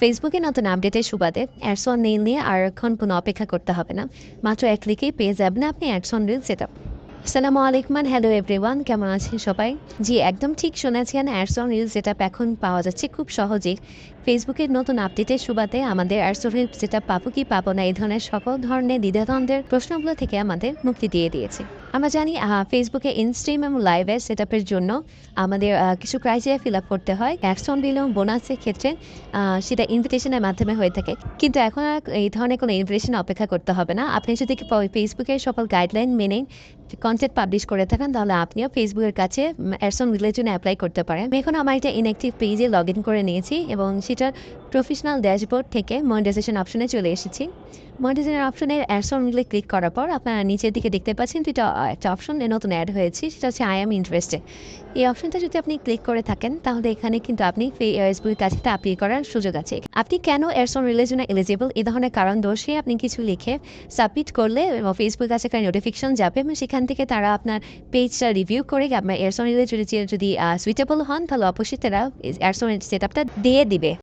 ফেসবুকে নতুন আপডেটের সুবাদে অ্যাডসন নেইল নিয়ে আর এখন কোনো অপেক্ষা করতে হবে না। মাত্র এক ক্লিকেই পেয়ে যাবেন আপনি অ্যাডসন রিল সেট আপ সালামু আলাইকুম হ্যালো এভরিওয়ান কেমন আছেন সবাই? জি, একদম ঠিক শুনেছেন, অ্যাডসন রিল সেট আপ এখন পাওয়া যাচ্ছে খুব সহজেই। ফেসবুকের নতুন আপডেটের সুবাদে আমাদের অ্যাডসন রিল সেট আপ পাবো কি পাবো না, এই ধরনের সকল ধরনের দ্বিধাদ্বন্দ্বের প্রশ্নগুলো থেকে আমাদের মুক্তি দিয়ে দিয়েছে। আমরা জানি ফেসবুকে ইনস্ট্রিম এবং লাইভে সেট আপের জন্য আমাদের কিছু ক্রাইটেরিয়া ফিল আপ করতে হয়। অ্যাডসন বিল এবং বোনাসের ক্ষেত্রে সেটা ইনভিটেশনের মাধ্যমে হয়ে থাকে। কিন্তু এখন আর এই ধরনের কোনো ইনভিটেশন অপেক্ষা করতে হবে না। আপনি যদি ফেসবুকের সকল গাইডলাইন মেনে কন্টেন্ট পাবলিশ করে থাকেন তাহলে আপনিও ফেসবুকের কাছে অ্যাডসন রিলের জন্য অ্যাপ্লাই করতে পারেন। এখন আমার একটা ইনঅ্যাক্টিভ পেজে লগ ইন করে নিয়েছি এবং সেটার প্রফেশনাল ড্যাশবোর্ড থেকে মনিটাইজেশন অপশনে চলে এসেছি। মনিটাইজেশন অপশনে অ্যাডসন রিলে ক্লিক করার পর আপনারা নিচের দিকে দেখতে পাচ্ছেন আহ, একটা অপশন নতুন অ্যাড হয়েছে সেটা হচ্ছে আই এম ইন্টারেস্টেড এই অপশনটা যদি আপনি ক্লিক করে থাকেন তাহলে এখানে কিন্তু আপনি ফেসবুকের কাছে অ্যাপ্লাই করার সুযোগ আছে। আপনি কেন এরসন রিলের জন্য এলিজিবল এই ধরনের কারণ দোষে আপনি কিছু লিখে সাবমিট করলে ফেসবুকের কাছে একটা নোটিফিকেশন যাবে এবং সেখান থেকে তারা আপনার পেজটা রিভিউ করে আপনার এয়ারসোনিলে রিলে যদি যদি সুইটেবল হন, তাহলে অবশ্যই তারা এয়ারসোনের সেট আপটা দিয়ে দিবে।